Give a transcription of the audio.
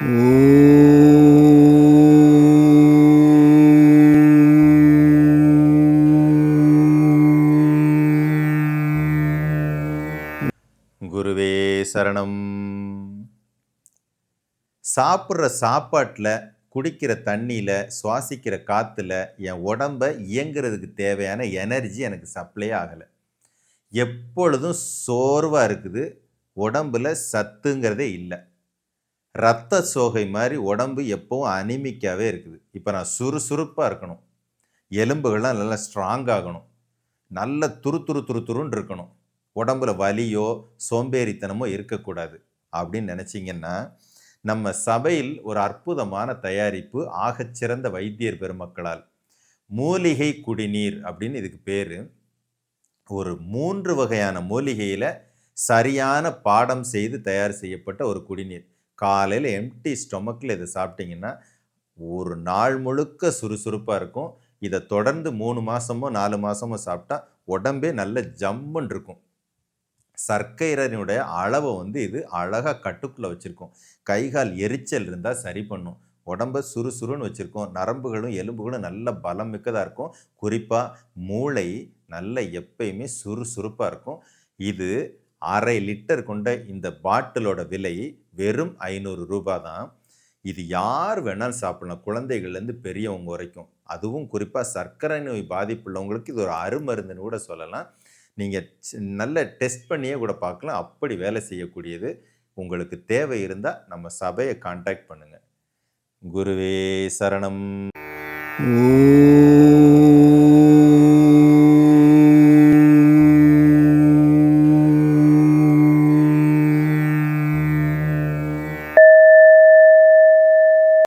குருவே சரணம். சாப்பிட்ற சாப்பாட்டில் குடிக்கிற தண்ணியில் சுவாசிக்கிற காற்றுல என் உடம்ப இயங்குறதுக்கு தேவையான எனர்ஜி எனக்கு சப்ளை ஆகலை. எப்பொழுதும் சோர்வாக இருக்குது உடம்புல சத்துங்கிறதே இல்லை. ரத்த சோகை மாதிரி உடம்பு எப்போவும் அனிமிக்காவே இருக்குது. இப்போ நான் சுறுசுறுப்பாக இருக்கணும். எலும்புகள்லாம் நல்லா ஸ்ட்ராங் ஆகணும். நல்ல துரு துரு துரு துருன்னு இருக்கணும். உடம்புல வலியோ சோம்பேறித்தனமோ இருக்கக்கூடாது. அப்படின்னு நினச்சிங்கன்னா நம்ம சபையில் ஒரு அற்புதமான தயாரிப்பு ஆகச்சிறந்த வைத்தியர் பெருமக்களால் மூலிகை குடிநீர் அப்படின்னு இதுக்கு பேர். ஒரு மூன்று வகையான மூலிகையில் சரியான பாடம் செய்து தயார் செய்யப்பட்ட ஒரு குடிநீர். காலையில் எம்டி ஸ்டொமக்கில் இதை சாப்பிட்டிங்கன்னா ஒரு நாள் முழுக்க சுறுசுறுப்பாக இருக்கும். இதை தொடர்ந்து மூணு மாதமோ நாலு மாதமோ சாப்பிட்டா உடம்பே நல்ல ஜம்முன்னு இருக்கும். சர்க்கரையினுடைய அளவை வந்து இது அழகாக கட்டுக்குள்ளே வச்சுருக்கோம். கை கால் எரிச்சல் இருந்தால் சரி பண்ணும். உடம்பை சுறுசுறுன்னு வச்சுருக்கோம். நரம்புகளும் எலும்புகளும் நல்ல பலம் மிக்கதாக இருக்கும். குறிப்பாக மூளை நல்ல எப்பயுமே சுறுசுறுப்பாக இருக்கும். இது அரை லிட்டர் கொண்ட இந்த பாட்டிலோட விலை வெறும் ஐநூறு ரூபாய் தான். இது யார் வேணாலும் சாப்பிடலாம். குழந்தைகள்லேருந்து பெரியவங்க வரைக்கும். அதுவும் குறிப்பாக சர்க்கரை நோய் பாதிப்புள்ளவங்களுக்கு இது ஒரு அருமருந்துன்னு கூட சொல்லலாம். நீங்கள் நல்ல டெஸ்ட் பண்ணியே கூட பார்க்கலாம். அப்படி வேலை செய்யக்கூடியது உங்களுக்கு தேவை இருந்தால் நம்ம சபையை காண்டாக்ட் பண்ணுங்கள் குருவே சரணம். ஓ